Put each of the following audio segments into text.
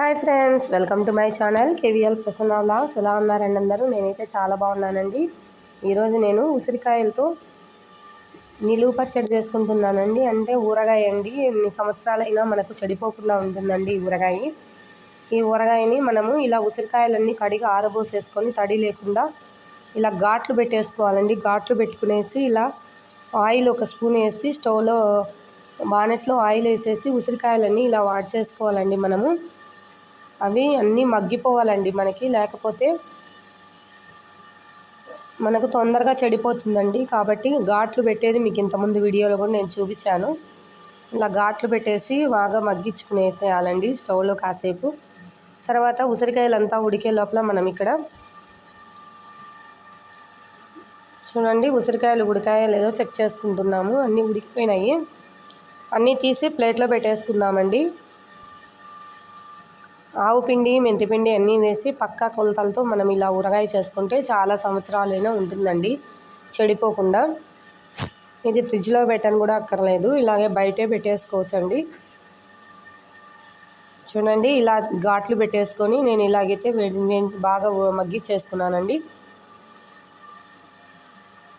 Hi friends welcome to my channel KVL Prasanna vlogs ఎలా ఉన్నారండి అందరూ? నేనైతే చాలా బాగున్నానండి. ఈరోజు నేను ఉసిరికాయలతో నిలువు పచ్చడి చేసుకుంటున్నానండి. అంటే ఊరగాయ అండి. ఎన్ని సంవత్సరాలైనా మనకు చెడిపోకుండా ఉంటుందండి ఈ ఊరగాయ. ఈ ఊరగాయని మనము ఇలా ఉసిరికాయలన్నీ కడిగి ఆరబోసేసుకొని తడి లేకుండా ఇలా ఘాట్లు పెట్టేసుకోవాలండి. ఘాట్లు పెట్టుకునేసి ఇలా ఆయిల్ ఒక స్పూన్ వేసి స్టవ్లో బానెట్లో ఆయిల్ వేసేసి ఉసిరికాయలన్నీ ఇలా వాడ్ చేసుకోవాలండి మనము. అవి అన్నీ మగ్గిపోవాలండి మనకి. లేకపోతే మనకు తొందరగా చెడిపోతుందండి. కాబట్టి ఘాట్లు పెట్టేది మీకు ఇంతకుముందు వీడియోలో కూడా నేను చూపించాను. ఇలా ఘాట్లు పెట్టేసి బాగా మగ్గించుకునేసేయాలండి స్టవ్లో కాసేపు. తర్వాత ఉసిరికాయలంతా ఉడికే లోపల మనం ఇక్కడ చూడండి ఉసిరికాయలు ఉడికాయ లేదో చెక్ చేసుకుంటున్నాము. అన్నీ ఉడికిపోయినాయి. అన్నీ తీసి ప్లేట్లో పెట్టేసుకుందామండి. ఆవు పిండి మెంతిపిండి అన్నీ వేసి పక్కా కొలతలతో మనం ఇలా ఊరగాయ చేసుకుంటే చాలా సంవత్సరాలైనా ఉంటుందండి. చెడిపోకుండా. ఇది ఫ్రిడ్జ్లో పెట్టని కూడా అక్కర్లేదు. ఇలాగే బయటే పెట్టేసుకోవచ్చండి. చూడండి ఇలా ఘాట్లు పెట్టేసుకొని నేను ఇలాగైతే బాగా బాగా మగ్గిచ్చేసుకున్నానండి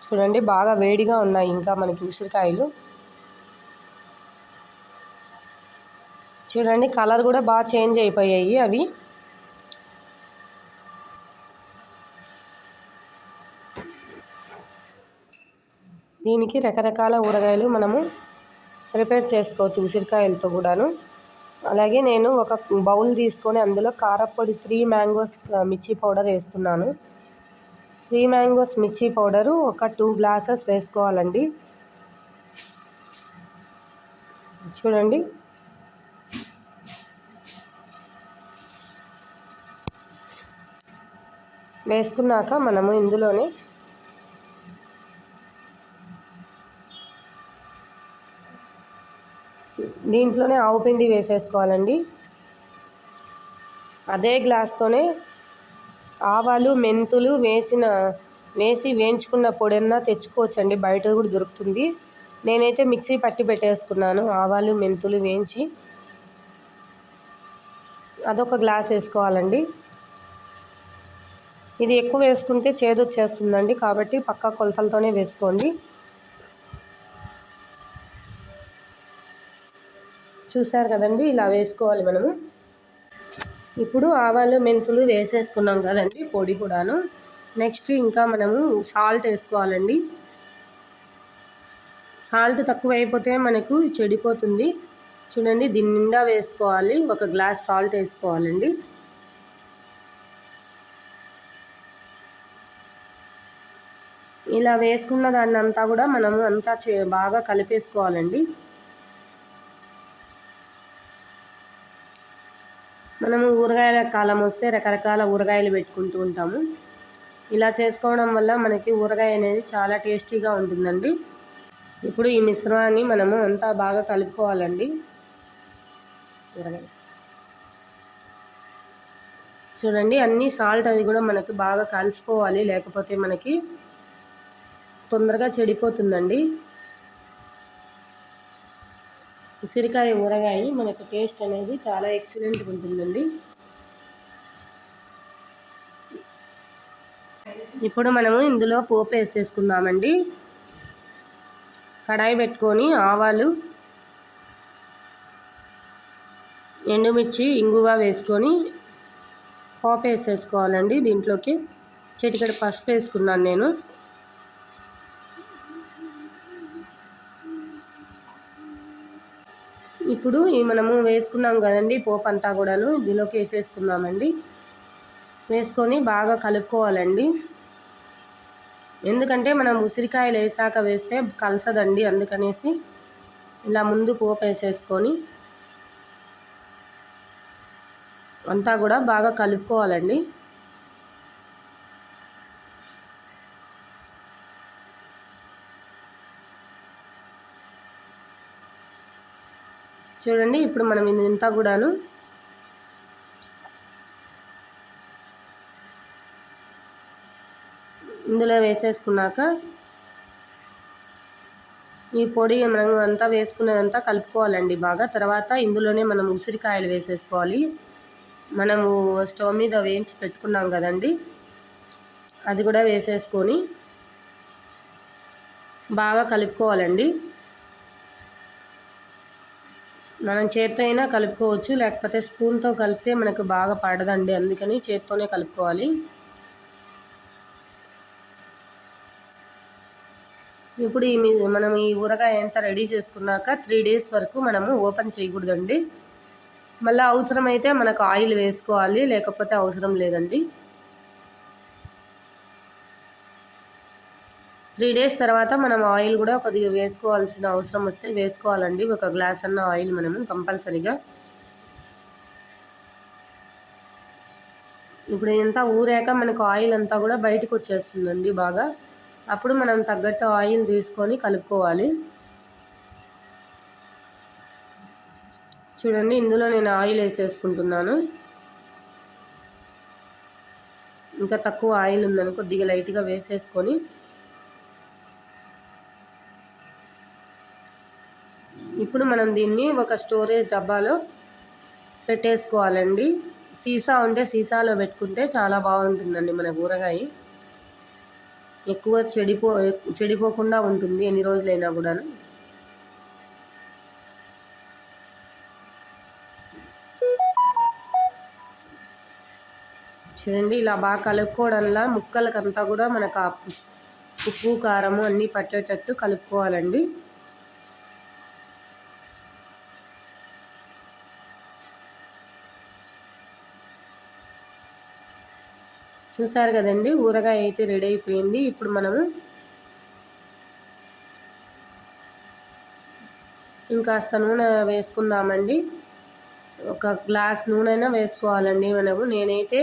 చూడండి బాగా వేడిగా ఉన్నాయి ఇంకా మనకి ఉసిరికాయలు. చూడండి కలర్ కూడా బాగా చేంజ్ అయిపోయాయి అవి. దీనికి రకరకాల ఊరగాయలు మనము ప్రిపేర్ చేసుకోవచ్చు ఉసిరికాయలతో కూడాను. అలాగే నేను ఒక బౌల్ తీసుకొని అందులో కారపొడి త్రీ మ్యాంగోస్ మిర్చి పౌడర్ వేస్తున్నాను. త్రీ మ్యాంగోస్ మిర్చి పౌడరు ఒక టూ గ్లాసెస్ వేసుకోవాలండి. చూడండి. వేసుకున్నాక మనము ఇందులోనే దీంట్లోనే ఆవు పిండి వేసేసుకోవాలండి. అదే గ్లాస్తోనే ఆవాలు మెంతులు వేసిన వేసి వేయించుకున్న పొడన్నా తెచ్చుకోవచ్చండి. బయట కూడా దొరుకుతుంది. నేనైతే మిక్సీ పట్టి పెట్టేసుకున్నాను. ఆవాలు మెంతులు వేయించి అదొక గ్లాస్ వేసుకోవాలండి. ఇది ఎక్కువ వేసుకుంటే చేదు వచ్చేస్తుందండి. కాబట్టి పక్క కొలతలతోనే వేసుకోండి. చూసారు కదండి ఇలా వేసుకోవాలి మనము. ఇప్పుడు ఆవాలు మెంతులు వేసేసుకున్నాం కదండి పొడి కూడాను. నెక్స్ట్ ఇంకా మనము సాల్ట్ వేసుకోవాలండి. సాల్ట్ తక్కువ అయిపోతే మనకు చెడిపోతుంది. చూడండి దీని నిండా వేసుకోవాలి. ఒక గ్లాస్ సాల్ట్ వేసుకోవాలండి. ఇలా వేసుకున్న దాన్ని అంతా కూడా మనము అంతా చే బాగా కలిపేసుకోవాలండి. మనము ఊరగాయల కాలం వస్తే రకరకాల ఊరగాయలు పెట్టుకుంటూ ఉంటాము. ఇలా చేసుకోవడం వల్ల మనకి ఊరగాయ అనేది చాలా టేస్టీగా ఉంటుందండి. ఇప్పుడు ఈ మిశ్రమాన్ని మనము అంతా బాగా కలుపుకోవాలండి. ఊరగాయ. చూడండి అన్నీ సాల్ట్ అది కూడా మనకి బాగా కలిసిపోవాలి లేకపోతే మనకి తొందరగా చెడిపోతుందండి. ఉసిరికాయ ఊరగాయ మనకు టేస్ట్ అనేది చాలా ఎక్సలెంట్గా ఉంటుందండి. ఇప్పుడు మనము ఇందులో పోపు వేసేసుకుందామండి. కడాయి పెట్టుకొని ఆవాలు ఎండుమిర్చి ఇంగువ వేసుకొని పోపు వేసేసుకోవాలండి దీంట్లోకి. చిటికడ పసుపు వేసుకున్నాను నేను. ఇప్పుడు మనము వేసుకున్నాం కదండి పోపు అంతా కూడాను. ఇందులోకి వేసేసుకుందామండి. వేసుకొని బాగా కలుపుకోవాలండి. ఎందుకంటే మనం ఉసిరికాయలు వేసాక వేస్తే కలసదండి అందుకనేసి. ఇలా ముందు పోపు వేసేసుకొని. అంతా కూడా బాగా కలుపుకోవాలండి. చూడండి ఇప్పుడు మనం ఇంత కూడాను ఇందులో వేసేసుకున్నాక ఈ పొడి మనం అంతా వేసుకున్నదంతా కలుపుకోవాలండి బాగా. తర్వాత ఇందులోనే మనం ఉసిరికాయలు వేసేసుకోవాలి. మనము స్టవ్ మీద వేయించి పెట్టుకున్నాం కదండి. అది కూడా వేసేసుకొని బాగా కలుపుకోవాలండి. మనం చేత్తో అయినా కలుపుకోవచ్చు లేకపోతే స్పూన్తో కలిపితే మనకు బాగా పడదండి అందుకని చేత్తోనే కలుపుకోవాలి. ఇప్పుడు ఈ మనం ఈ ఊరగాయ ఎంత రెడీ చేసుకున్నాక త్రీ డేస్ వరకు మనము ఓపెన్ చేయకూడదండి. మళ్ళీ అవసరమైతే మనకు ఆయిల్ వేసుకోవాలి లేకపోతే అవసరం లేదండి. త్రీ డేస్ తర్వాత మనం ఆయిల్ కూడా కొద్దిగా వేసుకోవాల్సిన అవసరం వస్తే వేసుకోవాలండి. ఒక గ్లాస్ అన్న ఆయిల్ మనము కంపల్సరీగా. ఇప్పుడు ఎంత ఊరాక మనకు ఆయిల్ అంతా కూడా బయటకు వచ్చేస్తుందండి బాగా. అప్పుడు మనం తగ్గట్టు ఆయిల్ తీసుకొని కలుపుకోవాలి. చూడండి ఇందులో నేను ఆయిల్ వేసేసుకుంటున్నాను. ఇంకా తక్కువ ఆయిల్ ఉందని కొద్దిగా లైట్గా వేసేసుకొని ఇప్పుడు మనం దీన్ని ఒక స్టోరేజ్ డబ్బాలో పెట్టేసుకోవాలండి. సీసా ఉంటే సీసాలో పెట్టుకుంటే చాలా బాగుంటుందండి మన కూరగాయ. ఎక్కువ చెడిపో చెడిపోకుండా ఉంటుంది ఎన్ని రోజులైనా కూడా చూడండి ఇలా బాగా కలుపుకోవడంలో ముక్కలకంతా కూడా మనకు ఉప్పు కారము అన్నీ పట్టేటట్టు కలుపుకోవాలండి. చూసారు కదండి ఊరగాయ అయితే రెడీ అయిపోయింది. ఇప్పుడు మనము ఇంకాస్త నూనె వేసుకుందామండి. ఒక గ్లాస్ నూనె అయినా వేసుకోవాలండి మనము. నేనైతే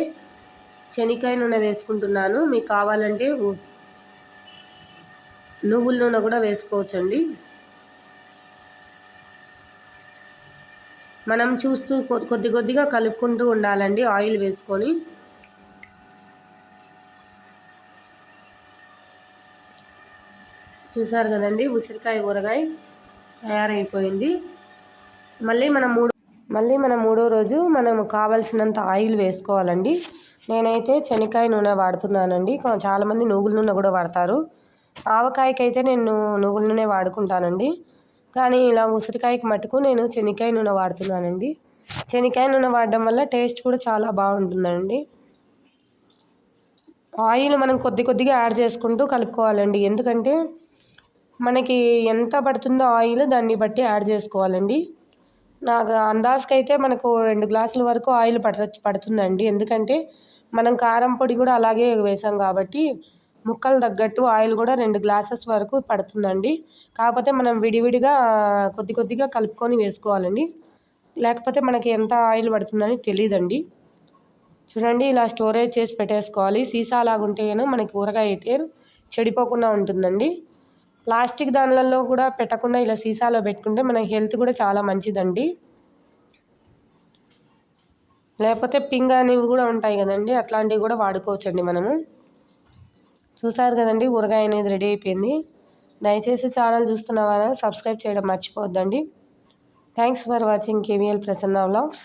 శనక్కాయ నూనె వేసుకుంటున్నాను. మీకు కావాలంటే నువ్వుల నూనె కూడా వేసుకోవచ్చండి. మనం చూస్తూ కొద్ది కొద్దిగా కలుపుకుంటూ ఉండాలండి ఆయిల్ వేసుకొని. చూసారు కదండి ఉసిరికాయ ఊరగాయ తయారైపోయింది. మళ్ళీ మనం మూడు మళ్ళీ మనం మూడో రోజు మనం కావలసినంత ఆయిల్ వేసుకోవాలండి. నేనైతే శనక్కాయ నూనె వాడుతున్నానండి. చాలామంది నువ్వుల నూనె కూడా వాడతారు. ఆవకాయకి అయితే నేను నువ్వుల నూనె వాడుకుంటానండి. కానీ ఇలా ఉసిరికాయకి మటుకు నేను శనక్కాయ నూనె వాడుతున్నానండి. శనక్కాయ నూనె వాడడం వల్ల టేస్ట్ కూడా చాలా బాగుంటుందండి. ఆయిల్ మనం కొద్ది కొద్దిగా యాడ్ చేసుకుంటూ కలుపుకోవాలండి. ఎందుకంటే మనకి ఎంత పడుతుందో ఆయిల్ దాన్ని బట్టి యాడ్ చేసుకోవాలండి. నాకు అందాజకైతే మనకు రెండు గ్లాసుల వరకు ఆయిల్ పడ పడుతుందండి. ఎందుకంటే మనం కారం పొడి కూడా అలాగే వేసాం కాబట్టి ముక్కలు తగ్గట్టు ఆయిల్ కూడా రెండు గ్లాసెస్ వరకు పడుతుందండి. కాకపోతే మనం విడివిడిగా కొద్ది కొద్దిగా కలుపుకొని వేసుకోవాలండి. లేకపోతే మనకి ఎంత ఆయిల్ పడుతుందని తెలియదండి చూడండి ఇలా స్టోరేజ్ చేసి పెట్టేసుకోవాలి. సీసా లాగుంటే మనకి ఊరగాయ అయితే చెడిపోకుండా ఉంటుందండి. ప్లాస్టిక్ దానిలలో కూడా పెట్టకుండా ఇలా సీసాలో పెట్టుకుంటే మన హెల్త్ కూడా చాలా మంచిదండి. లేకపోతే పింగ్ అనేవి కూడా ఉంటాయి కదండి అట్లాంటివి కూడా వాడుకోవచ్చండి మనము. చూసారు కదండి ఊరగాయ అనేది రెడీ అయిపోయింది. దయచేసి ఛానల్ చూస్తున్న వాళ్ళని సబ్స్క్రైబ్ చేయడం మర్చిపోవద్దండి. Thanks for watching KVL Prasanna vlogs.